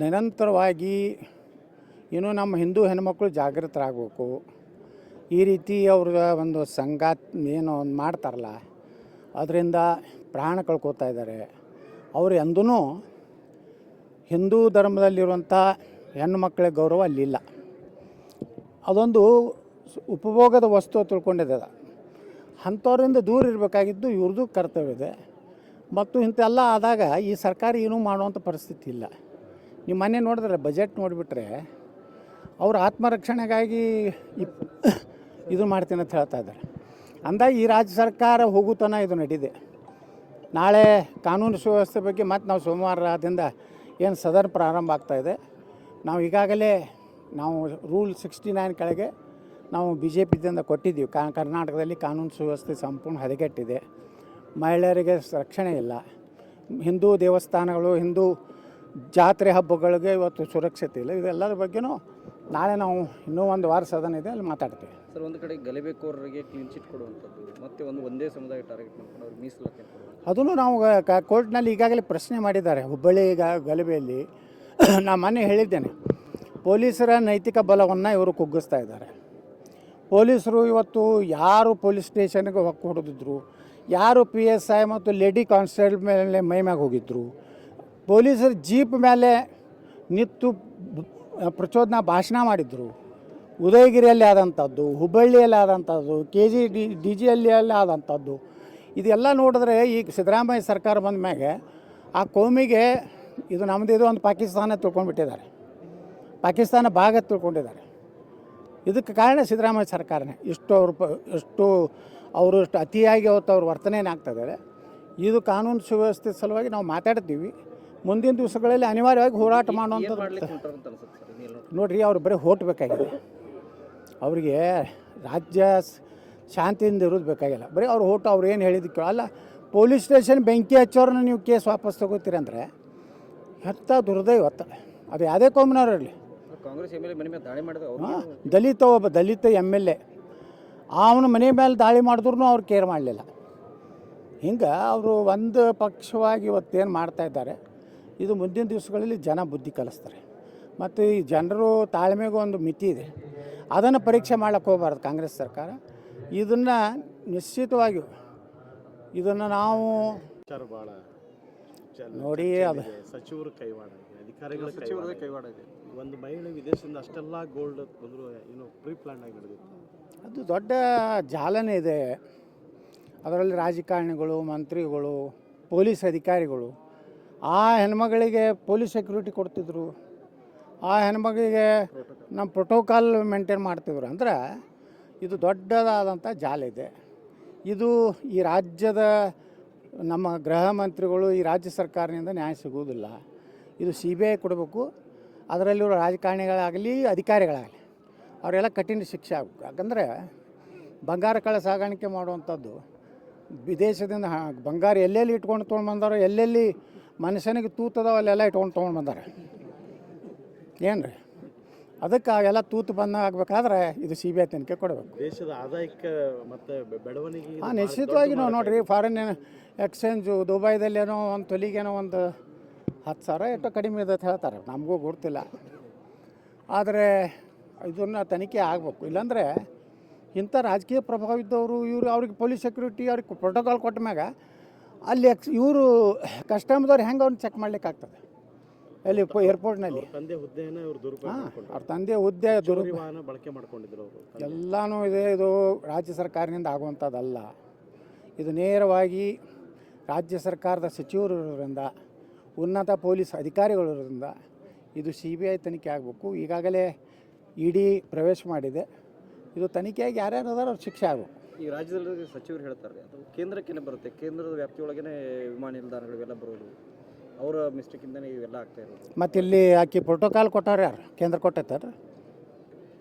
ನಿರಂತರವಾಗಿ ಇನ್ನೂ ನಮ್ಮ ಹಿಂದೂ ಹೆಣ್ಮಕ್ಳು ಜಾಗೃತರಾಗಬೇಕು. ಈ ರೀತಿ ಅವ್ರ ಒಂದು ಸಂಗಾತ್ ಏನು ಒಂದು ಮಾಡ್ತಾರಲ್ಲ, ಅದರಿಂದ ಪ್ರಾಣ ಕಳ್ಕೊತಾ ಇದ್ದಾರೆ. ಅವರು ಎಂದೂ ಹಿಂದೂ ಧರ್ಮದಲ್ಲಿರುವಂಥ ಹೆಣ್ಮಕ್ಳ ಮಕ್ಕಳ ಗೌರವ ಅಲ್ಲಿಲ್ಲ. ಅದೊಂದು ಉಪಭೋಗದ ವಸ್ತು ತಿಳ್ಕೊಂಡಿದ್ದ ತಿಳ್ಕೊಂಡಿದೆ ಅಂಥವ್ರಿಂದ ದೂರ ಇರಬೇಕಾಗಿದ್ದು ಇವ್ರದ್ದು ಕರ್ತವ್ಯ ಇದೆ. ಮತ್ತು ಇಂಥೆಲ್ಲ ಆದಾಗ ಈ ಸರ್ಕಾರ ಏನೂ ಮಾಡುವಂಥ ಪರಿಸ್ಥಿತಿ ಇಲ್ಲ. ನೀವು ಮೊನ್ನೆ ನೋಡಿದ್ರೆ ಬಜೆಟ್ ನೋಡಿಬಿಟ್ರೆ ಅವ್ರ ಆತ್ಮರಕ್ಷಣೆಗಾಗಿ ಇಪ್ ಇದು ಮಾಡ್ತೀನಿ ಅಂತ ಹೇಳ್ತಾ ಇದ್ದಾರೆ. ಅಂದಾಗ ಈ ರಾಜ್ಯ ಸರ್ಕಾರ ಹೋಗುತನ ಇದು ನಡೀದೆ. ನಾಳೆ ಕಾನೂನು ಸುವ್ಯವಸ್ಥೆ ಬಗ್ಗೆ ಮತ್ತು ನಾವು ಸೋಮವಾರದಿಂದ ಏನು ಸದನ ಪ್ರಾರಂಭ ಆಗ್ತಾ ಇದೆ. ನಾವು ಈಗಾಗಲೇ ನಾವು ರೂಲ್ ಸಿಕ್ಸ್ಟಿ ನೈನ್ ಕೆಳಗೆ ನಾವು ಬಿ ಜೆ ಪಿದಿಂದ ಕೊಟ್ಟಿದ್ದೀವಿ. ಕಾ ಕರ್ನಾಟಕದಲ್ಲಿ ಕಾನೂನು ಸುವ್ಯವಸ್ಥೆ ಸಂಪೂರ್ಣ ಹದಗೆಟ್ಟಿದೆ. ಮಹಿಳೆಯರಿಗೆ ರಕ್ಷಣೆ ಇಲ್ಲ. ಹಿಂದೂ ದೇವಸ್ಥಾನಗಳು, ಹಿಂದೂ ಜಾತ್ರೆ ಹಬ್ಬಗಳಿಗೆ ಇವತ್ತು ಸುರಕ್ಷತೆ ಇಲ್ಲ. ಇದೆಲ್ಲದ್ರ ಬಗ್ಗೆನೂ ನಾಳೆ ನಾವು ಇನ್ನೂ ಒಂದು ವಾರ ಸದನ ಇದೆ ಅಲ್ಲಿ ಮಾತಾಡ್ತೀವಿ. ಸರ್ ಒಂದು ಕಡೆ ಗಲಭೆಕೋರರಿಗೆ ಕ್ಲೀನ್ ಚಿಟ್ ಕೊಡುವಂಥದ್ದು ಮತ್ತೆ ಒಂದು ಒಂದೇ ಸಮುದಾಯ ಟಾರ್ಗೆಟ್ ಮಾಡ್ಕೊಂಡು ಅವ್ರಿಗೆ ಮೀಸಲಾತಿ ಅದನ್ನು ನಾವು ಕ- ಕೋರ್ಟ್ನಲ್ಲಿ ಈಗಾಗಲೇ ಪ್ರಶ್ನೆ ಮಾಡಿದ್ದಾರೆ ಹುಬ್ಬಳ್ಳಿ ಈಗ ಗಲಭೆಯಲ್ಲಿ ನಾನು ಮೊನ್ನೆ ಹೇಳಿದ್ದೇನೆ ಪೊಲೀಸರ ನೈತಿಕ ಬಲವನ್ನು ಇವರು ಕುಗ್ಗಿಸ್ತಾ ಇದ್ದಾರೆ. ಪೊಲೀಸರು ಇವತ್ತು ಯಾರು ಪೊಲೀಸ್ ಸ್ಟೇಷನ್ಗೆ ಹೊಕ್ಕು ಹೊಡೆದಿದ್ರು ಯಾರು ಪಿ ಎಸ್ ಐ ಮತ್ತು ಲೇಡಿ ಕಾನ್ಸ್ಟೇಬಲ್ ಮೇಲೆ ಮೈ ಮ್ಯಾಗ ಹೋಗಿದ್ರು ಪೊಲೀಸರ ಜೀಪ್ ಮೇಲೆ ನಿತ್ತು ಪ್ರಚೋದನ ಭಾಷಣ ಮಾಡಿದರು. ಉದಯಗಿರಿಯಲ್ಲಿ ಆದಂಥದ್ದು, ಹುಬ್ಬಳ್ಳಿಯಲ್ಲಿ ಆದಂಥದ್ದು ಕೆ ಜಿ ಡಿ ಡಿ ಜಿಯಲ್ಲಿ ಆದಂಥದ್ದು. ಇದೆಲ್ಲ ನೋಡಿದ್ರೆ ಈಗ ಸಿದ್ದರಾಮಯ್ಯ ಸರ್ಕಾರ ಬಂದ ಮ್ಯಾಗೆ ಆ ಕೋಮಿಗೆ ಇದು ನಮ್ಮದು ಇದು ಒಂದು ಪಾಕಿಸ್ತಾನ ತಿಳ್ಕೊಂಡ್ಬಿಟ್ಟಿದ್ದಾರೆ. ಪಾಕಿಸ್ತಾನ ಭಾಗ ತಿಳ್ಕೊಂಡಿದ್ದಾರೆ. ಇದಕ್ಕೆ ಕಾರಣ ಸಿದ್ದರಾಮಯ್ಯ ಸರ್ಕಾರನೇ. ಇಷ್ಟು ಅವ್ರ ಪ ಎಷ್ಟು ಅವರು ಇಷ್ಟು ಅತಿಯಾಗಿ ಅವತ್ತು ಅವ್ರ ವರ್ತನೆ ಇದು ಕಾನೂನು ಸುವ್ಯವಸ್ಥೆ ಸಲುವಾಗಿ ನಾವು ಮಾತಾಡ್ತೀವಿ. ಮುಂದಿನ ದಿವಸಗಳಲ್ಲಿ ಅನಿವಾರ್ಯವಾಗಿ ಹೋರಾಟ ಮಾಡುವಂಥದ್ದು ನೋಡ್ರಿ. ಅವ್ರು ಬರೀ ಹೋಟ್ ಬೇಕಾಗಿದೆ. ಅವರಿಗೆ ರಾಜ್ಯ ಶಾಂತಿಯಿಂದ ಇರೋದು ಬೇಕಾಗಿಲ್ಲ. ಬರೀ ಅವ್ರು ಹೋಟು ಅವ್ರು ಏನು ಹೇಳಿದ್ದಕ್ಕೆ ಅಲ್ಲ ಪೊಲೀಸ್ ಸ್ಟೇಷನ್ ಬೆಂಕಿ ಹಚ್ಚೋರನ್ನ ನೀವು ಕೇಸ್ ವಾಪಸ್ ತಗೋತೀರಿ ಅಂದರೆ ಹೆತ್ತ ದುರ್ದೈವತ್ತ ಅದು ಯಾವುದೇ ಕೋಮಿನವ್ರು ಇರಲಿ. ದಲಿತ ಒಬ್ಬ ದಲಿತ ಎಂ ಎಲ್ ಎ. ಅವನ ಮನೆ ಮೇಲೆ ದಾಳಿ ಮಾಡಿದ್ರು ಅವ್ರು ಕೇರ್ ಮಾಡಲಿಲ್ಲ. ಹಿಂಗೆ ಅವರು ಒಂದು ಪಕ್ಷವಾಗಿ ಇವತ್ತೇನು ಮಾಡ್ತಾ ಇದ್ದಾರೆ ಇದು ಮುಂದಿನ ದಿವಸಗಳಲ್ಲಿ ಜನ ಬುದ್ಧಿ ಕಲಿಸ್ತಾರೆ. ಮತ್ತು ಈ ಜನರು ತಾಳ್ಮೆಗೂ ಒಂದು ಮಿತಿ ಇದೆ. ಅದನ್ನು ಪರೀಕ್ಷೆ ಮಾಡ್ಲಿಕ್ಕೆ ಹೋಗಬಾರ್ದು ಕಾಂಗ್ರೆಸ್ ಸರ್ಕಾರ. ಇದನ್ನು ನಿಶ್ಚಿತವಾಗಿಯೂ ಇದನ್ನು ನಾವು ಭಾಳ ನೋಡಿ ಅದು. ಸಚಿವರು ಕೈವಾಡ ಅಧಿಕಾರಿಗಳು ಸಚಿವರ ಕೈವಾಡ ಇದೆ. ಒಂದು ಮಹಿಳೆ ವಿದೇಶದಿಂದ ಅಷ್ಟೆಲ್ಲ ಗೋಲ್ಡ್ ಬಂದ್ರು ಏನು ಪ್ರೀ ಪ್ಲಾನ್ ಆಗಿ ನಡೆದಿತ್ತು. ಅದು ದೊಡ್ಡ ಜಾಲನೇ ಇದೆ. ಅದರಲ್ಲಿ ರಾಜಕಾರಣಿಗಳು ಮಂತ್ರಿಗಳು ಪೊಲೀಸ್ ಅಧಿಕಾರಿಗಳು ಆ ಹೆಣ್ಮಗಳಿಗೆ ಪೊಲೀಸ್ ಸೆಕ್ಯೂರಿಟಿ ಕೊಡ್ತಿದ್ರು. ಆ ಹೆಣ್ಮಗಳಿಗೆ ನಮ್ಮ ಪ್ರೋಟೋಕಾಲ್ ಮೇಂಟೈನ್ ಮಾಡ್ತಿದ್ರು. ಅಂದ್ರೆ ಇದು ದೊಡ್ಡದಾದಂಥ ಜಾಲ ಇದೆ. ಇದು ಈ ರಾಜ್ಯದ ನಮ್ಮ ಗೃಹ ಮಂತ್ರಿಗಳು ಈ ರಾಜ್ಯ ಸರ್ಕಾರದಿಂದ ನ್ಯಾಯ ಸಿಗುವುದಿಲ್ಲ. ಇದು ಸಿ ಬಿ ಐ ಕೊಡಬೇಕು. ಅದರಲ್ಲಿರೋ ರಾಜಕಾರಣಿಗಳಾಗಲಿ, ಅಧಿಕಾರಿಗಳಾಗಲಿ, ಅವರೆಲ್ಲ ಕಠಿಣ ಶಿಕ್ಷೆ ಆಗಬೇಕು. ಯಾಕಂದರೆ ಬಂಗಾರ ಕಳ್ಳ ಸಾಗಾಣಿಕೆ ಮಾಡುವಂಥದ್ದು. ವಿದೇಶದಿಂದ ಬಂಗಾರ ಎಲ್ಲೆಲ್ಲಿ ಇಟ್ಕೊಂಡು ತೊಗೊಂಡು ಬಂದಾರೋ ಎಲ್ಲೆಲ್ಲಿ ಮನುಷ್ಯನಿಗೆ ತೂತದವ ಅಲ್ಲೆಲ್ಲ ಇಟ್ಕೊಂಡು ತೊಗೊಂಡು ಬಂದಾರೆ. ಏನು ರೀ ಅದಕ್ಕೆ ಅವೆಲ್ಲ ತೂತು ಬಂದ ಆಗ್ಬೇಕಾದ್ರೆ ಇದು ಸಿ ಬಿ ಐ ತನಿಖೆ ಕೊಡಬೇಕು. ದೇಶದ ಆದಾಯಕ್ಕೆ ಮತ್ತೆ ಬೆಳವಣಿಗೆ ಹಾಂ ನಿಶ್ಚಿತವಾಗಿ ನಾವು ನೋಡಿರಿ ನೋಡ್ರಿ ಫಾರಿನ್ ಎಕ್ಸ್ಚೇಂಜು ದುಬೈದಲ್ಲೇನೋ ಒಂದು ತೊಲಿಗೇನೋ ಒಂದು ಹತ್ತು ಸಾವಿರ ಎಷ್ಟು ಕಡಿಮೆ ಇದೆ ಅಂತ ಹೇಳ್ತಾರೆ. ನಮಗೂ ಗೊತ್ತಿಲ್ಲ ಆದರೆ ಇದನ್ನು ತನಿಖೆ ಆಗಬೇಕು. ಇಲ್ಲಾಂದರೆ ಇಂಥ ರಾಜಕೀಯ ಪ್ರಭಾವ ಇದ್ದವರು ಇವರು ಅವ್ರಿಗೆ ಪೊಲೀಸ್ ಸೆಕ್ಯೂರಿಟಿ ಅವ್ರಿಗೆ ಪ್ರೋಟೋಕಾಲ್ ಕೊಟ್ಟ ಮ್ಯಾಗ ಅಲ್ಲಿ ಎಕ್ಸ್ ಇವರು ಕಸ್ಟಮ್ದವ್ರು ಹೆಂಗೆ ಅವ್ರನ್ನ ಚೆಕ್ ಮಾಡ್ಲಿಕ್ಕೆ ಆಗ್ತದೆ ಎಲ್ಲಿ ಏರ್ಪೋರ್ಟ್ನಲ್ಲಿ ತಂದೆ ಹುದ್ದೆಯನ್ನ ಇವರು ದುರುಪಯೋಗ ಹಾಂ. ಅವ್ರ ತಂದೆ ಹುದ್ದೆ ದುರು ವಾಹನ ಬಳಕೆ ಮಾಡ್ಕೊಂಡಿದ್ರು ಅವರು ಎಲ್ಲನೂ ಇದೆ ಇದು ರಾಜ್ಯ ಸರ್ಕಾರದಿಂದ ಆಗುವಂಥದ್ದಲ್ಲ. ಇದು ನೇರವಾಗಿ ರಾಜ್ಯ ಸರ್ಕಾರದ ಸಚಿವರು ಇರೋದ್ರಿಂದ ಉನ್ನತ ಪೊಲೀಸ್ ಅಧಿಕಾರಿಗಳು ಇರೋದ್ರಿಂದ ಇದು ಸಿ ಬಿ ಐ ತನಿಖೆ ಆಗಬೇಕು. ಈಗಾಗಲೇ ಇಡಿ ಪ್ರವೇಶ ಮಾಡಿದೆ. ಇದು ತನಿಖೆಯಾಗಿ ಯಾರ್ಯಾರು ಅದಾರ ಅವ್ರು ಶಿಕ್ಷೆ ಆಗಬೇಕು. ಈ ರಾಜ್ಯದಲ್ಲಿ ಸಚಿವರು ಹೇಳ್ತಾರೆ, ಅದು ಕೇಂದ್ರಕ್ಕೇನೆ ಬರುತ್ತೆ. ಕೇಂದ್ರದ ವ್ಯಾಪ್ತಿಯೊಳಗೇನೆ ವಿಮಾನ ನಿಲ್ದಾಣಗಳು ಇವೆಲ್ಲ ಬರೋದು. ಅವರ ಮಿಸ್ಟೇಕಿಂದನೇ ಇವೆಲ್ಲ ಆಗ್ತಾ ಇರೋದು. ಮತ್ತೆ ಇಲ್ಲಿ ಆಕಿ ಪ್ರೋಟೋಕಾಲ್ ಕೊಟ್ಟಾರ ಯಾರು? ಕೇಂದ್ರ ಕೊಟ್ಟೈತಾರ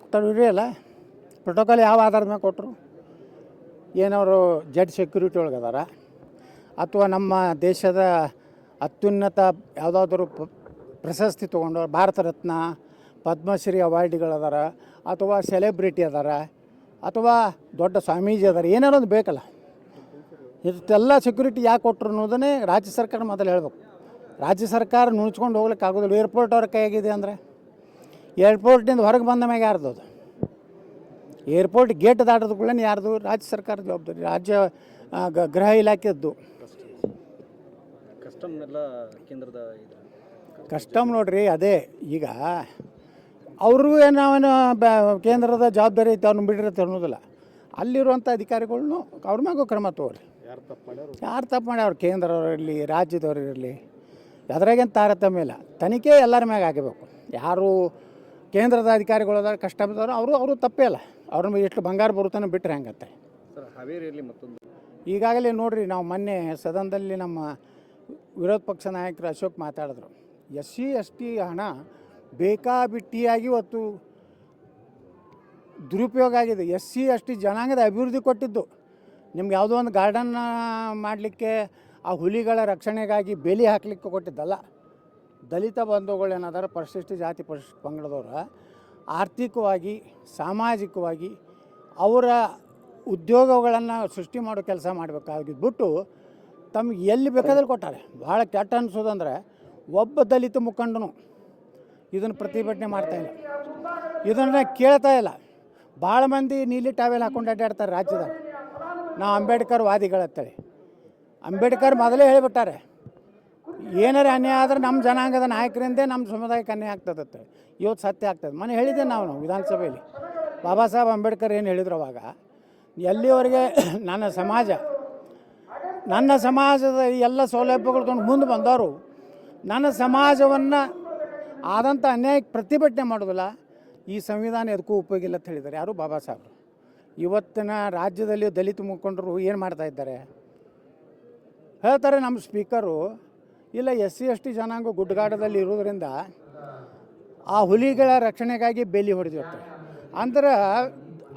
ಕೊಟ್ಟಾರ ಅಲ್ಲ. ಪ್ರೋಟೋಕಾಲ್ ಯಾವ ಆಧಾರದ ಮೇಲೆ ಕೊಟ್ಟರು ಏನವರು ಜಡ್ ಸೆಕ್ಯೂರಿಟಿ ಒಳಗೆ ಅದಾರ ಅಥವಾ ನಮ್ಮ ದೇಶದ ಅತ್ಯುನ್ನತ ಯಾವುದಾದ್ರೂ ಪ್ರಶಸ್ತಿ ತೊಗೊಂಡವ್ರು, ಭಾರತ ರತ್ನ, ಪದ್ಮಶ್ರೀ ಅವಾರ್ಡ್ಗಳದಾರ ಅಥವಾ ಸೆಲೆಬ್ರಿಟಿ ಅದಾರ? ಅಥವಾ ದೊಡ್ಡ ಸ್ವಾಮೀಜಿ ಅದಾರ ಏನಾರ ಒಂದು ಬೇಕಲ್ಲ. ಇದೆಲ್ಲ ಸೆಕ್ಯೂರಿಟಿ ಯಾಕೆ ಕೊಟ್ಟರು ಅನ್ನೋದನ್ನೇ ರಾಜ್ಯ ಸರ್ಕಾರ ಮೊದಲು ಹೇಳ್ಬೇಕು. ರಾಜ್ಯ ಸರ್ಕಾರ ನುಣ್ಚ್ಕೊಂಡು ಹೋಗ್ಲಿಕ್ಕೆ ಆಗೋದಿಲ್ಲ. ಏರ್ಪೋರ್ಟ್ ಅವ್ರ ಕೈಯಾಗಿದೆ ಅಂದರೆ ಏರ್ಪೋರ್ಟಿಂದ ಹೊರಗೆ ಬಂದ ಮ್ಯಾಗ ಯಾರ್ದು ಅದು? ಏರ್ಪೋರ್ಟ್ ಗೇಟ್ ದಾಟದ ಕೂಡ ಯಾರ್ದು? ರಾಜ್ಯ ಸರ್ಕಾರದ ಜವಾಬ್ದಾರಿ. ರಾಜ್ಯ ಗೃಹ ಇಲಾಖೆದ್ದು ಕಸ್ಟಮ್ ನೋಡ್ರಿ ಅದೇ ಈಗ ಅವರು ಏನು ನಾವೇನು ಬ ಕೇಂದ್ರದ ಜವಾಬ್ದಾರಿ ಐತೆ ಅವ್ರನ್ನ ಬಿಡಿರತ್ತೆ ಅನ್ನೋದಿಲ್ಲ. ಅಲ್ಲಿರುವಂಥ ಅಧಿಕಾರಿಗಳ್ನು ಅವ್ರ ಮ್ಯಾಗೂ ಕ್ರಮ ತಗೋರಿ. ಯಾರು ತಪ್ಪು ಮಾಡ್ಯಾರು? ಯಾರು ತಪ್ಪು ಮಾಡ್ಯಾವ್ರು ಕೇಂದ್ರದವ್ರು ಇರಲಿ ರಾಜ್ಯದವ್ರು ಇರಲಿ. ಅದ್ರಾಗೇನು ತಾರತಮ್ಯ ಇಲ್ಲ ತನಿಖೆ ಎಲ್ಲರ ಮ್ಯಾಗ ಆಗಬೇಕು. ಯಾರು ಕೇಂದ್ರದ ಅಧಿಕಾರಿಗಳು ಅದಾರ ಕಷ್ಟದವರು ಅವರು ಅವರು ತಪ್ಪೇ ಇಲ್ಲ ಅವ್ರ ಎಷ್ಟು ಬಂಗಾರ ಬರುತ್ತಾನೆ ಬಿಟ್ಟರೆ ಹಂಗತ್ತೆ? ಸರ್ ಹಾವೇರಿಯಲ್ಲಿ ಮತ್ತೊಂದು. ಈಗಾಗಲೇ ನೋಡ್ರಿ ನಾವು ಮೊನ್ನೆ ಸದನದಲ್ಲಿ ನಮ್ಮ ವಿರೋಧ ಪಕ್ಷ ನಾಯಕರು ಅಶೋಕ್ ಮಾತಾಡಿದ್ರು. ಎಸ್ ಸಿ ಎಸ್ ಟಿ ಹಣ ಬೇಕಾಬಿಟ್ಟಿಯಾಗಿ ಇವತ್ತು ದುರುಪಯೋಗ ಆಗಿದೆ. ಎಸ್ ಸಿ ಎಸ್ ಟಿ ಜನಾಂಗದ ಅಭಿವೃದ್ಧಿ ಕೊಟ್ಟಿದ್ದು. ನಿಮ್ಗೆ ಯಾವುದೋ ಒಂದು ಗಾರ್ಡನ್ ಮಾಡಲಿಕ್ಕೆ, ಆ ಹುಲಿಗಳ ರಕ್ಷಣೆಗಾಗಿ ಬೇಲಿ ಹಾಕಲಿಕ್ಕೆ ಕೊಟ್ಟಿದ್ದಲ್ಲ. ದಲಿತ ಬಂಧುಗಳು ಏನಾದಾರ ಪರಿಶಿಷ್ಟ ಜಾತಿ ಪರಿಶಿಷ್ಟ ಪಂಗಡದವ್ರ, ಆರ್ಥಿಕವಾಗಿ, ಸಾಮಾಜಿಕವಾಗಿ ಅವರ ಉದ್ಯೋಗಗಳನ್ನು ಸೃಷ್ಟಿ ಮಾಡೋ ಕೆಲಸ ಮಾಡಬೇಕಾಗಿದ್ದು ಬಿಟ್ಟು ತಮ್ಗೆ ಎಲ್ಲಿ ಬೇಕಾದಲ್ಲಿ ಕೊಟ್ಟಾರೆ. ಭಾಳ ಕೆಟ್ಟ ಅನಿಸೋದಂದ್ರೆ ಒಬ್ಬ ದಲಿತ ಮುಖಂಡನು ಇದನ್ನು ಪ್ರತಿಭಟನೆ ಮಾಡ್ತಾ ಇಲ್ಲ. ಇದನ್ನು ಕೇಳ್ತಾ ಇಲ್ಲ. ಭಾಳ ಮಂದಿ ನೀಲಿ ಟಾವೆಲ್ ಹಾಕೊಂಡು ಅಡ್ಡಾಡ್ತಾರೆ ರಾಜ್ಯದಾಗ ನಾವು ಅಂಬೇಡ್ಕರ್ ವಾದಿಗಳತ್ತೇಳಿ ಅಂಬೇಡ್ಕರ್ ಮೊದಲೇ ಹೇಳಿಬಿಟ್ಟಾರೆ, ಏನಾರ ಅನ್ಯಾಯ ಆದ್ರೆ ನಮ್ಮ ಜನಾಂಗದ ನಾಯಕರಿಂದೇ ನಮ್ಮ ಸಮುದಾಯಕ್ಕೆ ಅನ್ಯಾಯ ಆಗ್ತದತ್ತೆ ಇವತ್ತು ಸತ್ಯ ಆಗ್ತದೆ. ಮನೆ ಹೇಳಿದ್ದೆ ನಾವು ವಿಧಾನಸಭೆಯಲ್ಲಿ. ಬಾಬಾ ಸಾಹೇಬ್ ಅಂಬೇಡ್ಕರ್ ಏನು ಹೇಳಿದ್ರು ಅವಾಗ ಎಲ್ಲಿವರೆಗೆ ನನ್ನ ಸಮಾಜ, ನನ್ನ ಸಮಾಜದ ಎಲ್ಲ ಸೌಲಭ್ಯಗಳು ತೊಗೊಂಡು ಮುಂದೆ ಬಂದವರು, ನನ್ನ ಸಮಾಜವನ್ನು ಆದಂಥ ಅನ್ಯಾಯಕ್ಕೆ ಪ್ರತಿಭಟನೆ ಮಾಡೋದಿಲ್ಲ. ಈ ಸಂವಿಧಾನ ಎದಕ್ಕೂ ಉಪಯೋಗ ಇಲ್ಲ ಅಂತ ಹೇಳಿದ್ದಾರೆ. ಯಾರು? ಬಾಬಾ ಸಾಹೇಬರು. ಇವತ್ತಿನ ರಾಜ್ಯದಲ್ಲಿ ದಲಿತ ಮುಖಂಡರು ಏನು ಮಾಡ್ತಾ ಇದ್ದಾರೆ? ಹೇಳ್ತಾರೆ ನಮ್ಮ ಸ್ಪೀಕರು ಇಲ್ಲ ಎಸ್ ಸಿ, ಎಸ್ ಟಿ ಜನಾಂಗ ಗುಡ್ಡಗಾಡದಲ್ಲಿ ಇರೋದ್ರಿಂದ ಆ ಹುಲಿಗಳ ರಕ್ಷಣೆಗಾಗಿ ಬೇಲಿ ಹೊಡೆದಿರ್ತಾರೆ ಅಂದ್ರೆ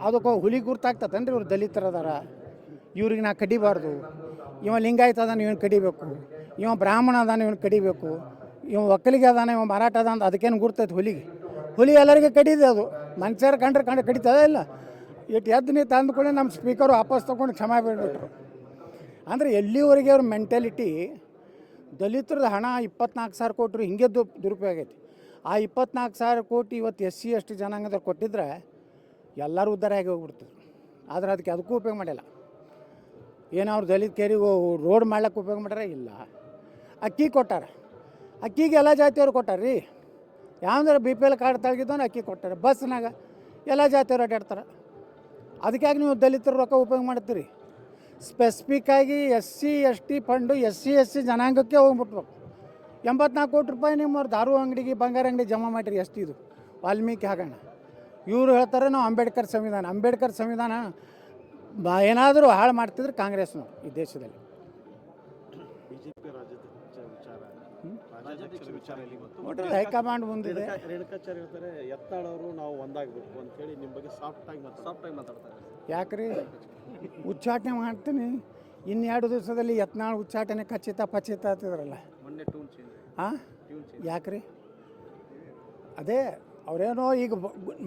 ಅದಕ್ಕೆ ಹುಲಿ ಗುರ್ತಾಗ್ತತನ್ರಿ ಇವ್ರು ದಲಿತರದಾರ ಇವ್ರಿಗೆ ನಾ ಕಡಿಬಾರ್ದು. ಇವ ಲಿಂಗಾಯತ ಅದಾನ, ಇವನು ಕಡಿಬೇಕು. ಇವ ಬ್ರಾಹ್ಮಣ ಅದಾನ, ಇವನು ಕಡಿಬೇಕು. ಇವ ಒಕ್ಕಲಿಗೆ ಅದಾನ, ಇವ ಮಾರಾಟ ಅದ ಅಂತ ಅದಕ್ಕೇನು ಗುರ್ತೈತೆ ಹುಲಿಗೆ. ಹುಲಿ ಎಲ್ಲರಿಗೆ ಕಡಿದೆ ಅದು. ಮನುಷ್ಯರು ಕಂಡ್ರೆ ಕಂಡು ಕಡಿತದ ಇಲ್ಲ. ಇಟ್ಟು ಎದ್ದು ನೀ ಕೂಡ ನಮ್ಮ ಸ್ಪೀಕರು ವಾಪಸ್ ತೊಗೊಂಡು ಕ್ಷಮೆ ಬಿಟ್ಬಿಟ್ರು ಅಂದರೆ ಎಲ್ಲಿವರೆಗೆ ಅವ್ರ ಮೆಂಟಾಲಿಟಿ ದಲಿತರದ ಹಣ ಇಪ್ಪತ್ನಾಲ್ಕು ಸಾವಿರ ಕೋಟಿ ಹಿಂಗೆ ದುರುಪಯೋಗ ಆಗೈತಿ ಆ ಇಪ್ಪತ್ನಾಲ್ಕು ಸಾವಿರ ಕೋಟಿ ಇವತ್ತು ಎಸ್ ಸಿ, ಎಸ್ ಟಿ ಕೊಟ್ಟಿದ್ರೆ ಎಲ್ಲರೂ ಉದ್ಧಾರ ಆಗಿ ಹೋಗ್ಬಿಡ್ತದೆ. ಆದ್ರೆ ಅದಕ್ಕೆ ಅದಕ್ಕೂ ಉಪಯೋಗ ಮಾಡಿಲ್ಲ. ಏನೋ ಅವ್ರು ದಲಿತ ಕೇರಿಗೆ ರೋಡ್ ಮಾಡ್ಲಿಕ್ಕೆ ಉಪಯೋಗ ಮಾಡ್ಯಾರ ಇಲ್ಲ. ಅಕ್ಕಿ ಕೊಟ್ಟಾರ. ಅಕ್ಕಿಗೆ ಎಲ್ಲ ಜಾತಿಯವ್ರು ಕೊಟ್ಟಾರ ರೀ ಯಾವಂದ್ರೆ ಬಿ ಪಿ ಎಲ್ ಕಾರ್ಡ್ ತಳಗಿದ್ದವನು ಅಕ್ಕಿ ಕೊಟ್ಟಾರೆ. ಬಸ್ನಾಗ ಎಲ್ಲ ಜಾತಿಯವ್ರು ಅಡ್ಡಾಡ್ತಾರೆ. ಅದಕ್ಕಾಗಿ ನೀವು ದಲಿತರು ರೊಕ್ಕ ಉಪಯೋಗ ಮಾಡ್ತೀರಿ? ಸ್ಪೆಸಿಫಿಕ್ಕಾಗಿ S C S T fund S C S C ಜನಾಂಗಕ್ಕೆ ಹೋಗ್ಬಿಟ್ಬೇಕು ಎಂಬತ್ನಾಲ್ಕು ಕೋಟಿ ರೂಪಾಯಿ ನಿಮ್ಮವ್ರು ದಾರು ಅಂಗಡಿಗೆ, ಬಂಗಾರ ಅಂಗಡಿ ಜಮಾ ಮಾಡಿರಿ ಎಷ್ಟು ಇದು. ವಾಲ್ಮೀಕಿ ಹಾಗಣ್ಣ ಇವರು ಹೇಳ್ತಾರೆ ನಾವು ಅಂಬೇಡ್ಕರ್ ಸಂವಿಧಾನ. ಅಂಬೇಡ್ಕರ್ ಸಂವಿಧಾನ ಏನಾದರೂ ಹಾಳು ಮಾಡ್ತಿದ್ರೆ ಕಾಂಗ್ರೆಸ್ನವ್ರು ಈ ದೇಶದಲ್ಲಿ. ನೋಡ್ರಿ ಹೈಕಮಾಂಡ್ ಮುಂದಿದೆ. ರೇಣುಕಾ ರೇಣುಕಾಚಾರ್ಯ ಹೇಳ್ತಾರೆ ಎತ್ತಾಳ್ ಅವರು ನಾವು ಒಂದಾಗಬೇಕು ಅಂತೇಳಿ ನಿಮ್ಮ ಬಗ್ಗೆ ಸಾಫ್ಟ್ ಆಗಿ ಮಾತಾಡ್ತಾರೆ. ಸಾಫ್ಟ್ ಆಗಿ ಮಾತಾಡ್ತಾರೆ. ಯಾಕ್ರಿ? ಉಚ್ಚಾಟನೆ ಮಾಡ್ತೀನಿ. ಇನ್ನೆರಡು ದಿವಸದಲ್ಲಿ ಯತ್ನಾಳ್ ಉಚ್ಚಾಟನೆ ಖಚಿತ ಪಚಿತ ಆಗ್ತಿದ್ರಲ್ಲ ಮೊನ್ನೆ ಟೂನ್ ಚೇಂಜ್ ಹಾಂ ಯಾಕ್ರಿ? ಅದೇ ಅವರೇನೋ ಈಗ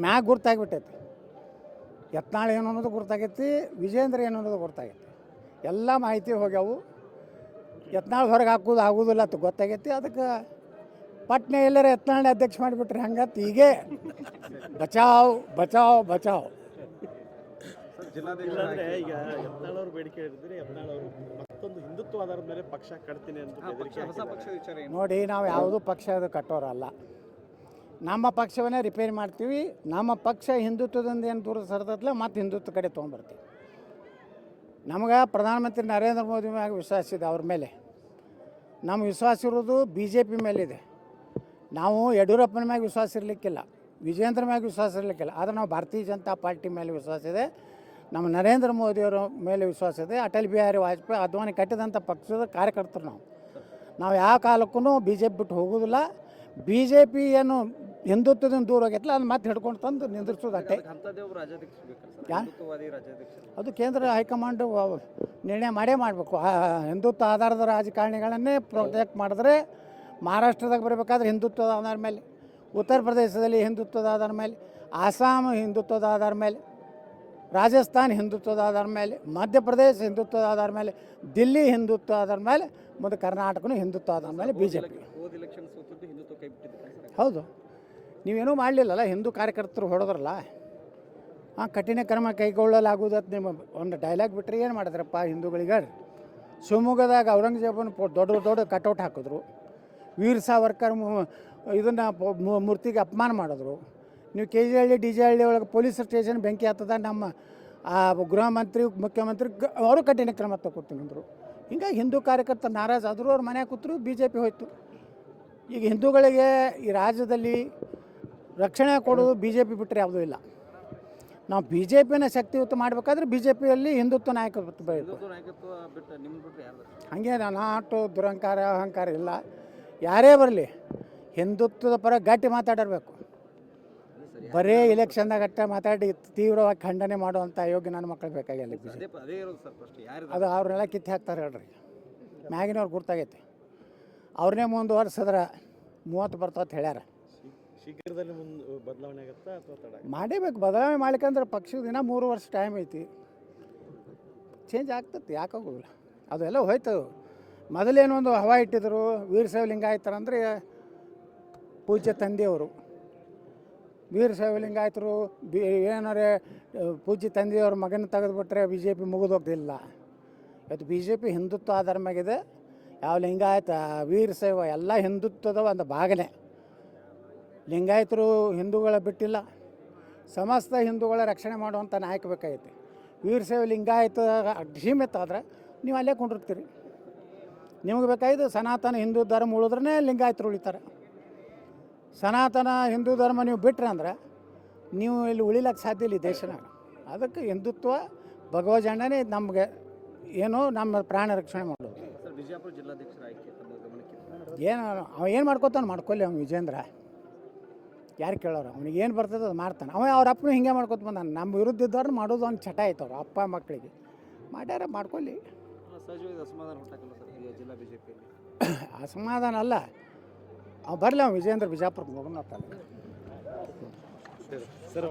ಮ್ಯಾಗ ಗುರ್ತಾಗ್ಬಿಟ್ಟೈತಿ. ಯತ್ನಾಳ್ ಏನು ಅನ್ನೋದು ಗುರ್ತಾಗೈತಿ ವಿಜೇಂದ್ರ ಏನು ಅನ್ನೋದು ಗೊತ್ತಾಗೈತಿ ಎಲ್ಲ ಮಾಹಿತಿ ಹೋಗ್ಯಾವು. ಯತ್ನಾಳ್ ಹೊರಗೆ ಹಾಕೋದು ಆಗೋದಿಲ್ಲ ಅಂತ ಗೊತ್ತಾಗೈತಿ. ಅದಕ್ಕೆ ಪಟ್ನೆ ಎಲ್ಲರ ಯತ್ನಾಳ್ನ ಅಧ್ಯಕ್ಷ ಮಾಡಿಬಿಟ್ರೆ ಹಂಗತ್ ಹೀಗೆ. ಬಚಾವ್ ಬಚಾವ್ ಬಚಾವ್. ಇಲ್ಲಾಂದ್ರೆ ಈಗ ಯತ್ನಾಳ್ ಅವ್ರ ಬೇಡಿಕೆ ಹೇಳಿದ್ರೆ ಯತ್ನಾಳ್ ಅವರು ಮತ್ತೊಂದು ಹಿಂದುತ್ವ ಆಧಾರದ ಮೇಲೆ ಪಕ್ಷ ಕಟ್ತೀನಿ ಅಂತ ಬೆದರಿಕೆ ಹೊಸ ಹಾಕಿದ್ದಾರೆ. ಪಕ್ಷದ ವಿಚಾರ ನೋಡಿ ನಾವು ಯಾವುದೂ ಅದು ಕಟ್ಟೋರಲ್ಲ. ನಮ್ಮ ಪಕ್ಷವನ್ನೇ ರಿಪೇರಿ ಮಾಡ್ತೀವಿ. ನಮ್ಮ ಪಕ್ಷ ಹಿಂದುತ್ವದಿಂದ ಏನು ದೂರ ಸರಿದತ್ಲ ಮತ್ತೆ ಹಿಂದುತ್ವ ಕಡೆ ತೊಗೊಂಬರ್ತೀವಿ ನಮಗೆ ಪ್ರಧಾನಮಂತ್ರಿ ನರೇಂದ್ರ ಮೋದಿ ಮ್ಯಾಗ ವಿಶ್ವಾಸ ಇದೆ ಅವ್ರ ಮೇಲೆ. ನಮ್ಮ ವಿಶ್ವಾಸ ಇರೋದು ಬಿ ಜೆ ಪಿ ಮೇಲಿದೆ. ನಾವು ಯಡಿಯೂರಪ್ಪನ ಮ್ಯಾಗ ವಿಶ್ವಾಸ ಇರಲಿಕ್ಕಿಲ್ಲ ವಿಜೇಂದ್ರ ಮ್ಯಾಗ ವಿಶ್ವಾಸ ಇರಲಿಕ್ಕಿಲ್ಲ, ಆದರೆ ನಾವು ಭಾರತೀಯ ಜನತಾ ಪಾರ್ಟಿ ಮೇಲೆ ವಿಶ್ವಾಸ ಇದೆ, ನಮ್ಮ ನರೇಂದ್ರ ಮೋದಿಯವರ ಮೇಲೆ ವಿಶ್ವಾಸ ಇದೆ, ಅಟಲ್ ಬಿಹಾರಿ ವಾಜಪೇಯಿ ಅದ್ವಾನಿ ಕಟ್ಟಿದಂಥ ಪಕ್ಷದ ಕಾರ್ಯಕರ್ತರು ನಾವು. ನಾವು ಯಾವ ಕಾಲಕ್ಕೂ ಬಿ ಜೆ ಪಿ ಬಿಟ್ಟು ಹೋಗೋದಿಲ್ಲ ಬಿ ಜೆ ಪಿ ಏನು ಹಿಂದುತ್ವದಿಂದ ದೂರ ಹೋಗೈತಲ್ಲ ಅದನ್ನ ಮತ್ತೆ ಹಿಡ್ಕೊಂಡು ತಂದು ನಿಂದಿರ್ಸೋದು ರಾಜ್ಯಾಧ್ಯಕ್ಷ ಅದು ಕೇಂದ್ರ ಹೈಕಮಾಂಡ್ ನಿರ್ಣಯ ಮಾಡೇ ಮಾಡಬೇಕು. ಹಿಂದುತ್ವ ಆಧಾರದ ರಾಜಕಾರಣಿಗಳನ್ನೇ ಪ್ರೊಟೆಕ್ಟ್ ಮಾಡಿದ್ರೆ ಮಹಾರಾಷ್ಟ್ರದಾಗ ಬರಬೇಕಾದ್ರೆ ಹಿಂದುತ್ವದ ಆಧಾರ ಮೇಲೆ ಉತ್ತರ ಪ್ರದೇಶದಲ್ಲಿ ಹಿಂದುತ್ವದ ಆಧಾರ ಮೇಲೆ ಆಸಾಮ್ ಹಿಂದುತ್ವದ ಆಧಾರ ಮೇಲೆ ರಾಜಸ್ಥಾನ್ ಹಿಂದುತ್ವದ ಆಧಾರ ಮೇಲೆ ಮಧ್ಯಪ್ರದೇಶ ಹಿಂದುತ್ವದ ಆಧಾರ ಮೇಲೆ ದಿಲ್ಲಿ ಹಿಂದುತ್ವ ಆಧಾರ ಮೇಲೆ ಮತ್ತು ಕರ್ನಾಟಕನೂ ಹಿಂದುತ್ವ ಆಧಾರ ಮೇಲೆ ಬಿ ಜೆ ಪಿ ಹೋದ ಎಲೆಕ್ಷನ್ ಸೋತಿದ್ದು ಹಿಂದುತ್ವ ಕೈ ಬಿಟ್ಟಿದ್ದಕ್ಕೆ ಹೌದು. ನೀವೇನೂ ಮಾಡಲಿಲ್ಲಲ್ಲ, ಹಿಂದೂ ಕಾರ್ಯಕರ್ತರು ಹೊಡೆದ್ರಲ್ಲ? ಆ ಕಠಿಣ ಕ್ರಮ ಅಂತ ನಿಮ್ಮ ಒಂದು ಡೈಲಾಗ್ ಬಿಟ್ಟರೆ ಏನು ಮಾಡಿದ್ರಪ್ಪ ಹಿಂದೂಗಳಿಗೆ ಶಿವಮೊಗ್ಗದಾಗ ಔರಂಗಜೇಬನ ದೊಡ್ಡ ದೊಡ್ಡ ಕಟೌಟ್ ಹಾಕಿದ್ರು. ವೀರ್ ಸಾವರ್ಕರ್ ಇದನ್ನು ಮೂರ್ತಿಗೆ ಅಪಮಾನ ಮಾಡಿದ್ರು. ನೀವು K G Halli D J Halli ಒಳಗೆ ಪೊಲೀಸ್ ಸ್ಟೇಷನ್ ಬೆಂಕಿ ಹತ್ತದ ನಮ್ಮ, ಆ ಗೃಹ ಮಂತ್ರಿ, ಮುಖ್ಯಮಂತ್ರಿ ಅವರು ಕಠಿಣ ಕ್ರಮ ತಗೊಳ್ತೀನಿ ಅಂದರು ಹಿಂಗಾಗಿ ಹಿಂದೂ ಕಾರ್ಯಕರ್ತ ನಾರಾಜ್ ಆದರೂ, ಅವ್ರ ಮನೆ ಕೂತರು ಬಿ ಜೆ ಪಿ ಹೋಯ್ತು. ಈಗ ಹಿಂದೂಗಳಿಗೆ ಈ ರಾಜ್ಯದಲ್ಲಿ ರಕ್ಷಣೆ ಕೊಡೋದು ಬಿ ಜೆ ಪಿ ಬಿಟ್ಟರೆ ಯಾವುದೂ ಇಲ್ಲ. ನಾವು ಬಿ ಜೆ ಪಿನ ಶಕ್ತಿಯುತ ಮಾಡಬೇಕಾದ್ರೆ ಬಿ ಜೆ ಪಿಯಲ್ಲಿ ಹಿಂದುತ್ವ ನಾಯಕತ್ವ ಬೇಕು ನಾನು ಹಾಗೆ ನಾಟು ದುರಂಕಾರ ಅಹಂಕಾರ ಇಲ್ಲ. ಯಾರೇ ಬರಲಿ ಹಿಂದುತ್ವದ ಪರ ಗಟ್ಟಿ ಮಾತಾಡಿರಬೇಕು. ಬರೇ ಇಲೆಕ್ಷನ್ದಾಗ ಅಟ್ಟ ಮಾತಾಡಿ ತೀವ್ರವಾಗಿ ಖಂಡನೆ ಮಾಡುವಂಥ ಯೋಗ್ಯ ನನ್ನ ಮಕ್ಕಳು ಬೇಕಾಗಿಲ್ಲ ಅದು ಅವ್ರನ್ನೆಲ್ಲ ಕಿತ್ತು ಹಾಕ್ತಾರೆ ಹೇಳ್ರಿ. ಮ್ಯಾಗಿನವ್ರು ಗುರ್ತಾಗೈತಿ. ಅವ್ರನ್ನೇ ಮುಂದುವರ್ಸಿದ್ರೆ ಮೂವತ್ತು ಬರ್ತಾವ ಹೇಳ್ಯಾರ. ಶೀಘ್ರದಲ್ಲಿ ಮುಂದೆ ಬದಲಾವಣೆ ಆಗುತ್ತಾ ಅಥವಾ ತಡ ಮಾಡೇಬೇಕು ಬದಲಾವಣೆ ಮಾಡ್ಲಿಕ್ಕಂದ್ರೆ ಪಕ್ಷದ ದಿನ ಮೂರು ವರ್ಷ ಟೈಮ್ ಐತಿ. ಚೇಂಜ್ ಆಗ್ತದೆ ಯಾಕಾಗೋದಿಲ್ಲ ಅದೆಲ್ಲ ಹೋಯ್ತು. ಮೊದಲೇನೊಂದು ಹವಾ ಇಟ್ಟಿದ್ರು ವೀರಶೈವ ಲಿಂಗಾಯತರಂದ್ರೆ ಪೂಜ್ಯ ತಂದೆಯವರು. ವೀರಶೈವ ಲಿಂಗಾಯತರು ಬಿ ಏನಾರೆ ಪೂಜೆ ಪೂಜ್ಯ ತಂದೆಯವ್ರ ಮಗನ ತೆಗೆದುಬಿಟ್ರೆ ಬಿ ಜೆ ಪಿ ಮುಗಿದೋಗ್ದಿಲ್ಲ. ಇವತ್ತು ಬಿ ಜೆ ಪಿ ಹಿಂದುತ್ವ ಆಧಾರ ಮ್ಯಾಗಿದೆ ಯಾವ ಲಿಂಗಾಯತ ವೀರಶೈವ ಎಲ್ಲ ಹಿಂದುತ್ವದ ಒಂದು ಭಾಗನೇ. ಲಿಂಗಾಯತರು ಹಿಂದೂಗಳ ಬಿಟ್ಟಿಲ್ಲ. ಸಮಸ್ತ ಹಿಂದೂಗಳ ರಕ್ಷಣೆ ಮಾಡುವಂಥ ನಾಯಕ ಬೇಕಾಗೈತಿ. ವೀರಶೈವ ಲಿಂಗಾಯತ ಸೀಮಿತ ಆದ್ರೆ ನೀವು ಅಲ್ಲೇ ಕೊಂಡಿರ್ತೀರಿ. ನಿಮಗೆ ಬೇಕಾಗಿದ್ದು ಸನಾತನ ಹಿಂದೂ ಧರ್ಮ ಉಳಿದ್ರೆ ಲಿಂಗಾಯತರು ಉಳಿತಾರೆ. ಸನಾತನ ಹಿಂದೂ ಧರ್ಮ ನೀವು ಬಿಟ್ಟರೆ ಅಂದ್ರೆ ನೀವು ಇಲ್ಲಿ ಉಳಿಲಕ್ಕೆ ಸಾಧ್ಯ ಇಲ್ಲ ದೇಶನಾಗ. ಅದಕ್ಕೆ ಹಿಂದುತ್ವ ಭಗವಜಂಡನೇ ನಮಗೆ ಏನು ನಮ್ಮ ಪ್ರಾಣ ರಕ್ಷಣೆ ಮಾಡೋದು. ಬಿಜಾಪುರ ಜಿಲ್ಲಾಧ್ಯಕ್ಷರ ಆಯ್ಕೆ ತಮ್ಮ ಗಮನಕ್ಕೆ ಏನು ಅವ ಏನು ಮಾಡ್ಕೊತಾನೆ ಮಾಡ್ಕೊಳ್ಳಿ ಅವ್ನು ವಿಜೇಂದ್ರ. ಯಾರು ಕೇಳೋರು? ಅವ್ನಿಗೆ ಏನು ಬರ್ತದೆ ಅದು ಮಾಡ್ತಾನೆ. ಅವ ಅವ್ರ ಅಪ್ಪನೂ ಹಿಂಗೆ ಮಾಡ್ಕೊತ ಬಂದಾನೆ. ನಮ್ಮ ವಿರುದ್ಧ ಇದ್ದವ್ರು ಮಾಡೋದು ಅವ್ನು ಚಟ ಆಯ್ತು ಅವ್ರು ಅಪ್ಪ ಮಕ್ಕಳಿಗೆ ಮಾಡ್ಯಾರ ಮಾಡ್ಕೊಳ್ಳಿ ಸಹಜವಾಗಿ ಅಸಮಾಧಾನ ಹುಟ್ಟಾಕಲ್ಲ ಸರ್ ಈ ಜಿಲ್ಲಾ ಬಿಜೆಪಿಯಲ್ಲಿ? ಅಸಮಾಧಾನ ಅಲ್ಲ. ಅವ್ ಬರಲಿ ಅವ್ನು ವಿಜೇಂದ್ರ ಬಿಜಾಪುರಕ್ಕೆ ಹೋಗೋಣ ಸರ್